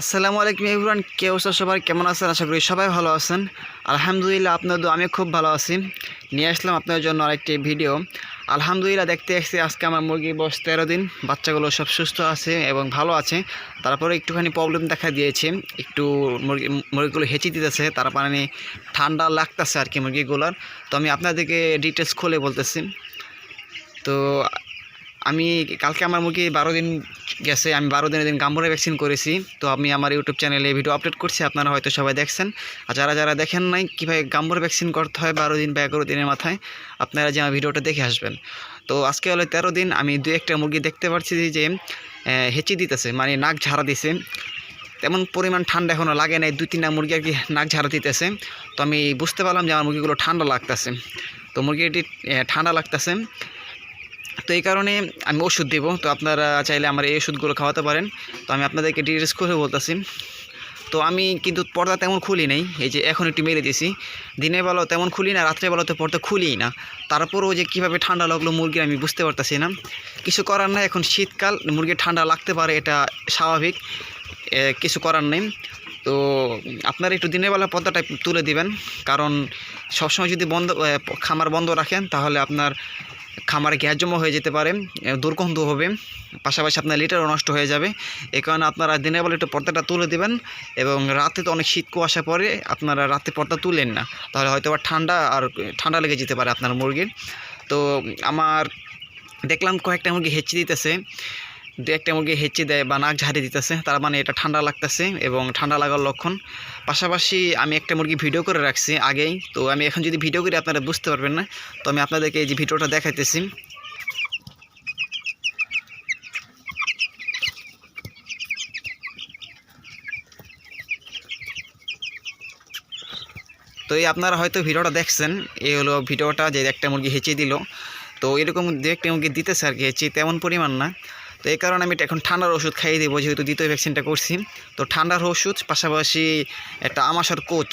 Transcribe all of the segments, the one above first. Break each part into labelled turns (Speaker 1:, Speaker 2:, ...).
Speaker 1: আসসালামু আলাইকুম এভরিওয়ান, কে অবস্থা সবার? কেমন আছেন? আশা করি সবাই ভালো আছেন। আলহামদুলিল্লাহ আপনাদের আমি খুব ভালো আছি। নিয়ে আসলাম আপনাদের জন্য আরেকটি ভিডিও। আলহামদুলিল্লাহ, দেখতে এসেছি আজকে আমার মুরগি বয়স তেরো দিন। বাচ্চাগুলো সব সুস্থ আছে এবং ভালো আছে। তারপরে একটুখানি প্রবলেম দেখা দিয়েছে। একটু মুরগি মুরগিগুলো হেঁচে দিতেছে, তার মানে ঠান্ডা লাগতেছে আর কি মুরগিগুলোর। তো আমি আপনাদেরকে ডিটেলস খুলে বলতেছি। তো আমি কালকে আমার মুরগি বারো দিন গেছে, আমি বারো দিনের দিন গাম্বুরা ভ্যাকসিন করেছি, তো আমি আমার ইউটিউব চ্যানেলে ভিডিও আপলোড করছি, আপনারা হয়তো সবাই দেখছেন। আর যারা যারা দেখেন নাই, কীভাবে গাম্বুরা ভ্যাকসিন করতে হয় বারো দিন বা এগারো দিনের মাথায়, আপনারা যে আমার ভিডিওটা দেখে আসবেন। তো আজকে হলো তেরো দিন, আমি দু একটা মুরগি দেখতে পাচ্ছি যে হেঁচে দিতেছে মানে নাক ঝাড়া দিছে। তেমন পরিমাণ ঠান্ডা এখনও লাগে নাই, দুই তিনটা মুরগি আর কি নাক ঝাড়া দিতেছে। তো আমি বুঝতে পারলাম যে আমার মুরগিগুলো ঠান্ডা লাগতেছে। তো মুরগিটি ঠান্ডা লাগতেছে। তো এই কারণে আমি ওষুধ দেবো। তো আপনারা চাইলে আমার এই ওষুধগুলো খাওয়াতে পারেন। তো আমি আপনাদেরকে ডিটেলস করে বলতেছি। তো আমি কিন্তু পর্দা তেমন খুলি নেই। এই যে এখন একটু মেরে দিয়েছি। দিনের বেলা তেমন খুলি না রাত্রে বেলা তো পর্দা খুলিই না। তারপরেও যে কীভাবে ঠান্ডা লাগল মুরগির আমি বুঝতে পারতেছি না। কিছু করার নাই, এখন শীতকাল, মুরগির ঠান্ডা লাগতে পারে, এটা স্বাভাবিক। কিছু করার নেই। তো আপনারা একটু দিনের বেলা পর্দাটা তুলে দিবেন। কারণ সবসময় যদি বন্ধ খামার বন্ধ রাখেন, তাহলে আপনার খামারে গ্যাস জমা হয়ে যেতে পারে দুর্গন্ধ হবে, পাশাপাশি আপনার লিটারও নষ্ট হয়ে যাবে। এ কারণে আপনারা দিনের বেলা একটু পর্দাটা তুলে দেবেন এবং রাতে তো অনেক শীত কুয়াশা পরে আপনারা রাতে পর্দা তুলেন না। তাহলে হয়তো আবার ঠান্ডা আর ঠান্ডা লেগে যেতে পারে আপনার মুরগির। তো আমার দেখলাম কয়েকটা মুরগি হেঁচে দিতেছে দু একটা মুরগি হেঁচে দেয় বা নাক ঝাড়িয়ে দিতেছে, তার মানে এটা ঠান্ডা লাগতেছে এবং ঠান্ডা লাগার লক্ষণ। পাশাপাশি আমি একটা মুরগি ভিডিও করে রাখছি আগেই, তো আমি এখন যদি ভিডিও করি আপনারা বুঝতে পারবেন না, তো আমি আপনাদেরকে এই যে ভিডিওটা দেখাইতেছি। তো এই আপনারা হয়তো ভিডিওটা দেখছেন, এই হলো ভিডিওটা যে একটা মুরগি হেঁচে দিল। তো এরকম দু একটা মুরগি দিতেছে আর কি, হেঁচে তেমন পরিমাণ না। তো এই কারণে আমি এখন ঠান্ডার ওষুধ খাইয়ে দেবো, যেহেতু দ্বিতীয় ভ্যাকসিনটা করছি। তো ঠান্ডার ওষুধ, পাশাপাশি একটা আমাশার কোচ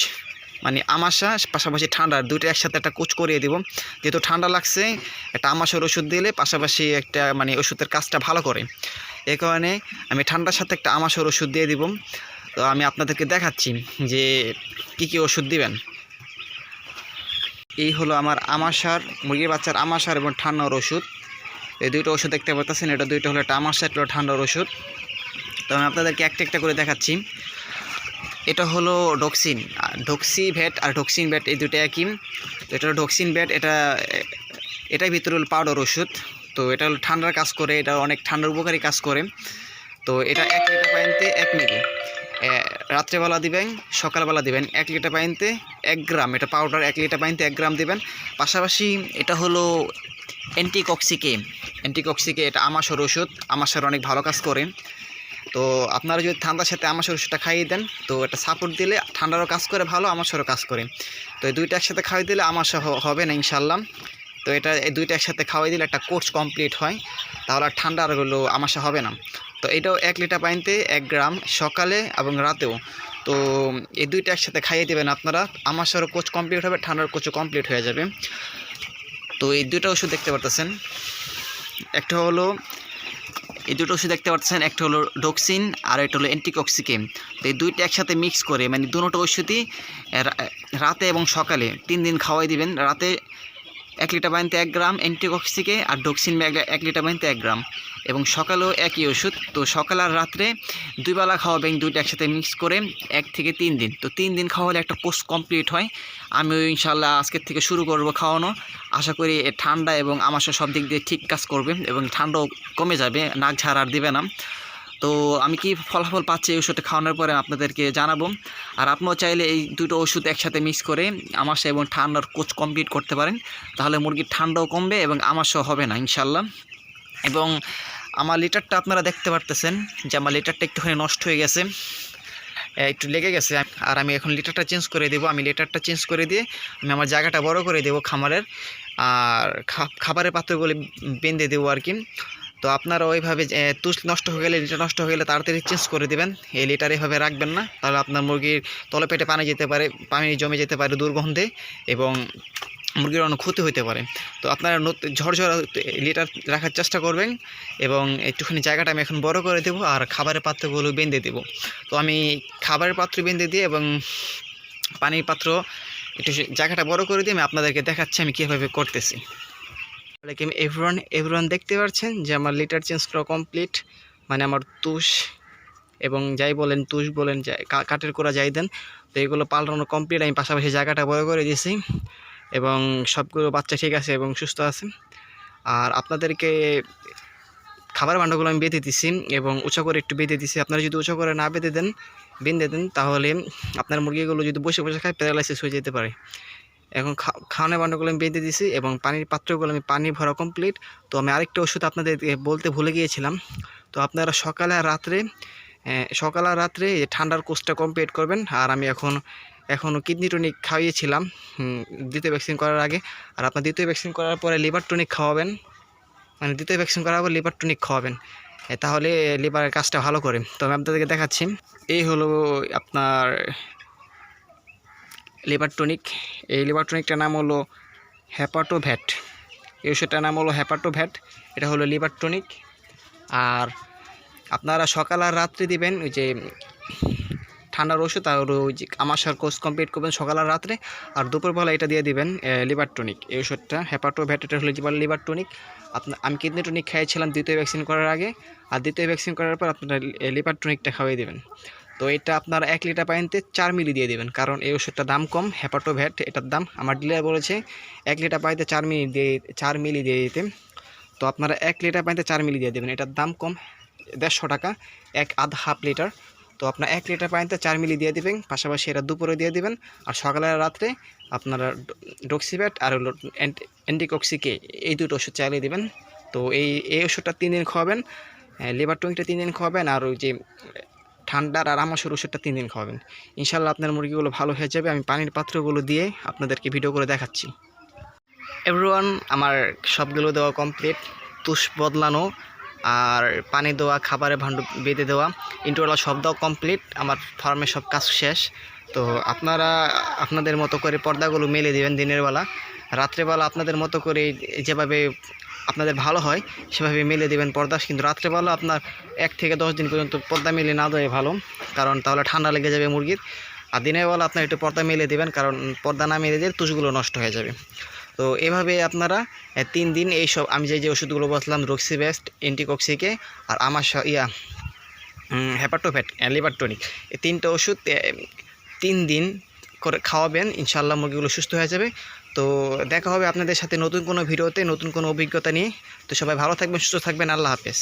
Speaker 1: মানে আমাশা, পাশাপাশি ঠান্ডার দুটো একসাথে একটা কোচ করিয়ে দেবো। যেহেতু ঠান্ডা লাগছে, একটা আমাশার ওষুধ দিলে পাশাপাশি একটা মানে ওষুধের কাজটা ভালো করে। এই কারণে আমি ঠান্ডার সাথে একটা আমাশার ওষুধ দিয়ে দিব। তো আমি আপনাদেরকে দেখাচ্ছি যে কি কি ওষুধ দিবেন। এই হলো আমার আমাশার, মুরগির বাচ্চার আমাশার এবং ঠান্ডার ওষুধ। এই দুইটা ওষুধ দেখতে পাচ্ছেন, এটা দুইটা হলো একটা হলো ঠান্ডার ওষুধ। তো আমি আপনাদেরকে একটা একটা করে দেখাচ্ছি। এটা হলো ডক্সিন ডক্সি ভ্যাট আর ডক্সিন ভ্যাট এই দুটো একই। তো এটা ডক্সিন ভ্যাট এটা এটাই ভিতরে হলো পাউডার ওষুধ। তো এটা হলো ঠান্ডার কাজ করে, এটা অনেক ঠান্ডার উপকারী কাজ করে। তো এটা এক লিটার পানিতে এক মিলি। রাত্রেবেলা দিবেন, সকালবেলা দিবেন এক লিটার পানিতে এক গ্রাম। এটা পাউডার এক লিটার পানিতে এক গ্রাম দিবেন। পাশাপাশি এটা হলো অ্যান্টিকক্সিকে অ্যান্টিকক্সিকে এটা আমাশার ওষুধ আমাশার অনেক ভালো কাজ করে। তো আপনারা যদি ঠান্ডার সাথে আমাশার ওষুধটা খাইয়ে দেন, তো এটা সাপোর্ট দিলে ঠান্ডারও কাজ করে, ভালো আমাশারও কাজ করে। তো এই দুইটা একসাথে খাইয়ে দিলে আমাশা হবে না ইনশাল্লাহ তো এটা এই দুইটা একসাথে খাওয়াই দিলে একটা কোর্স কমপ্লিট হয়, তাহলে আর ঠান্ডা আর হলো আমাশা হবে না। তো এটাও এক লিটার পানিতে এক গ্রাম সকালে এবং রাতেও। তো এই দুইটা একসাথে খাইয়ে দেবেন আপনারা আমাশারও কোচ কমপ্লিট হবে ঠান্ডার কোচও কমপ্লিট হয়ে যাবে। তো এই দুটো ওষুধ দেখতে পারতেছেন। একটা হলো, এই দুটো ওষুধ দেখতে পাচ্ছেন একটা হলো ডক্সিন আর একটা হলো অ্যান্টিকক্সিকেম তো এই দুইটা একসাথে মিক্স করে মানে দুটো ওষুধই রাতে এবং সকালে তিন দিন খাওয়াই দিবেন। রাতে এক লিটার পানিতে এক গ্রাম অ্যান্টিকক্সিকে আর ডক্সিন এক লিটার পানিতে এক গ্রাম। এবং সকালেও একই ওষুধ। তো সকাল আর রাত্রে দুই বেলা খাওয়াবেন দুইটা একসাথে মিক্স করে এক থেকে তিন দিন। তো তিন দিন খাওয়ালে একটা কোর্স কমপ্লিট হয়। আমিও ইনশাল্লাহ আজকের থেকে শুরু করব খাওয়ানো। আশা করি ঠান্ডা এবং আমার সব দিক দিয়ে ঠিক কাজ করবে এবং ঠান্ডাও কমে যাবে, নাক ঝাড় আর দিবে না। তো আমি কি ফলাফল পাচ্ছি এই ওষুধটা খাওয়ানোর পরে আপনাদেরকে জানাব। আর আপনিও চাইলে এই দুটো ওষুধ একসাথে মিক্স করে আমাশা এবং ঠান্ডার কোচ কমপ্লিট করতে পারেন। তাহলে মুরগির ঠান্ডাও কমবে এবং আমাশাও হবে না ইনশাল্লাহ এবং আমার লিটারটা আপনারা দেখতে পারতেছেন যে আমার লিটারটা একটুখানি নষ্ট হয়ে গেছে একটু লেগে গেছে। আর আমি এখন লিটারটা চেঞ্জ করে দেবো। আমি লিটারটা চেঞ্জ করে দিয়ে আমি আমার জায়গাটা বড় করে দেবো খামারের। আর খাবারের পাত্রগুলি বেঁধে দেবো আর কি। তো আপনারা ওইভাবে তুষ নষ্ট হয়ে গেলে লিটার নষ্ট হয়ে গেলে তাড়াতাড়ি চেঞ্জ করে দেবেন। এই লিটার এভাবে রাখবেন না। তাহলে আপনার মুরগির তলে পেটে পানি যেতে পারে, পানি জমে যেতে পারে দুর্গন্ধে এবং মুরগির অনেক ক্ষতি হতে পারে। তো আপনারা ঝরঝরা লিটার রাখার চেষ্টা করবেন এবং একটুখানি জায়গাটা আমি এখন বড় করে দেবো আর খাবারের পাত্রগুলো বেঁধে দেবো। তো আমি খাবারের পাত্র বেঁধে দিয়ে এবং পানির পাত্র একটু জায়গাটা বড় করে দিয়ে আমি আপনাদেরকে দেখাচ্ছি আমি কীভাবে করতেছি। ওয়ালাইকুম এভরিওয়ান এভরিওয়ান দেখতে পাচ্ছেন যে আমার লিটার চেঞ্জ করা কমপ্লিট মানে আমার তুষ এবং যাই বলেন, তুষ বলেন যাই কাঠের করা যাই দেন, তো এগুলো পাল্টানো কমপ্লিট আমি পাশাপাশি জায়গাটা বড় করে দিয়েছি এবং সবগুলো বাচ্চা ঠিক আছে এবং সুস্থ আছে। আর আপনাদেরকে খাবার ভাণ্ডগুলো আমি বেঁধে দিছি এবং উঁচু করে একটু বেঁধে দিছি। আপনারা যদি উঁচু করে না বেঁধে দেন বেঁধে দেন, তাহলে আপনার মুরগিগুলো যদি বসে বসে খায় প্যারালাইসিস হয়ে যেতে পারে। এখন খা- খাওয়ানোর ভাণ্ডগুলো আমি বেঁধে দিছি এবং পানির পাত্রগুলো আমি পানি ভরা কমপ্লিট তো আমি আরেকটা ওষুধ আপনাদের বলতে ভুলে গিয়েছিলাম। তো আপনারা সকালে আর রাত্রে সকাল আর রাত্রে ঠান্ডার কোর্সটা কমপ্লিট করবেন। আর আমি এখন, এখনও কিডনি টনিক খাইয়েছিলাম দ্বিতীয় ভ্যাকসিন করার আগে। আর আপনার দ্বিতীয় ভ্যাকসিন করার পরে লিভার টনিক খাওয়াবেন। মানে দ্বিতীয় ভ্যাকসিন করার পর লিভার টনিক খাওয়াবেন। তাহলে লিভারের কাজটা ভালো করে। তো আমি আপনাদেরকে দেখাচ্ছি। এই হলো আপনার লিভার টনিক এই লিভার টনিকটার নাম হলো হ্যাপাটোভ্যাট এই ওষুধটার নাম হলো হ্যাপাটোভ্যাট এটা হলো লিভার টনিক আর আপনারা সকাল আর রাত্রে দিবেন, ওই যে ঠান্ডার ওষুধ আর ওই যে আমাশার কোর্স কমপ্লিট করবেন সকাল আর রাত্রে, আর দুপুরবেলা এটা দিয়ে দিবেন লিভার টনিক এই ওষুধটা হেপাটোভ্যাট এটা হলো লিভার টনিক আপনার আমি কিডনি টনিক খাইয়েছিলাম, দ্বিতীয় ভ্যাকসিন করার আগে। আর দ্বিতীয় ভ্যাকসিন করার পর আপনারা লিভার টনিকটা খাওয়াই দেবেন। তো এটা আপনার এক লিটার পানিতে চার মিলি দিয়ে দেবেন। কারণ এই ওষুধটার দাম কম, হেপাটোভ্যাট এটার দাম। আমার ডিলার বলেছে, এক লিটার পানিতে চার মিলি দিয়ে, চার মিলি দিয়ে দিতে। তো আপনারা এক লিটার পানিতে চার মিলি দিয়ে দেবেন। এটার দাম কম, দেড়শো টাকা, এক আধ হাফ লিটার। তো আপনার এক লিটার পানিতে চার মিলি দিয়ে দিবেন। পাশাপাশি এটা দুপুরে দিয়ে দেবেন। আর সকালে রাত্রে আপনারা ডক্সিব্যাট আর অ্যান্টিকক্সিকে এই দুটো ওষুধ চালিয়ে দেবেন। তো এই এই ওষুধটা তিন দিন খাওয়াবেন লিভার টনিকটা তিন দিন খাওয়াবেন। আর ওই যে ঠান্ডার আর আমাশার ওষুধটা তিন দিন খাওয়াবেন। ইনশাল্লাহ আপনার মুরগিগুলো ভালো হয়ে যাবে। আমি পানির পাত্রগুলো দিয়ে আপনাদেরকে ভিডিও করে দেখাচ্ছি। এভরিওয়ান আমার সবগুলো দেওয়া কমপ্লিট তুষ বদলানো আর পানি দেওয়া, খাবারের ভাণ্ড বেঁধে দেওয়া। ইন্টারওয়ালা সব দেওয়া কমপ্লিট আমার ফার্মে সব কাজ শেষ। তো আপনারা, আপনাদের মতো করে পর্দাগুলো মেলে দেবেন দিনের বেলা। রাত্রেবেলা আপনাদের মতো করে যেভাবে আপনাদের ভালো হয়, সেভাবে মেলে দেবেন পর্দা কিন্তু রাত্রেবেলা আপনার এক থেকে দশ দিন পর্যন্ত পর্দা মেলে না দেওয়াই ভালো। কারণ তাহলে ঠান্ডা লেগে যাবে মুরগির। আর দিনের বেলা আপনার একটু পর্দা মেলে দেবেন, কারণ পর্দা না মেলে দিলে তুষগুলো নষ্ট হয়ে যাবে। তো এভাবে আপনারা তিন দিন এইসব, আমি যে যে ওষুধগুলো বলছিলাম রক্সিবেস্ট এন্টিকক্সিকে আর আমার ইয়া হ্যাপাটোফ্যাট লিভার টনিক এই তিনটা ওষুধ তিন দিন করে খাওয়াবেন ইনশাল্লাহ মুরগিগুলো সুস্থ হয়ে যাবে। তো দেখা হবে আপনাদের সাথে নতুন কোনো ভিডিওতে, নতুন কোনো অভিজ্ঞতা নিয়ে। তো সবাই ভালো থাকবেন, সুস্থ থাকবেন, আল্লাহ হাফেজ।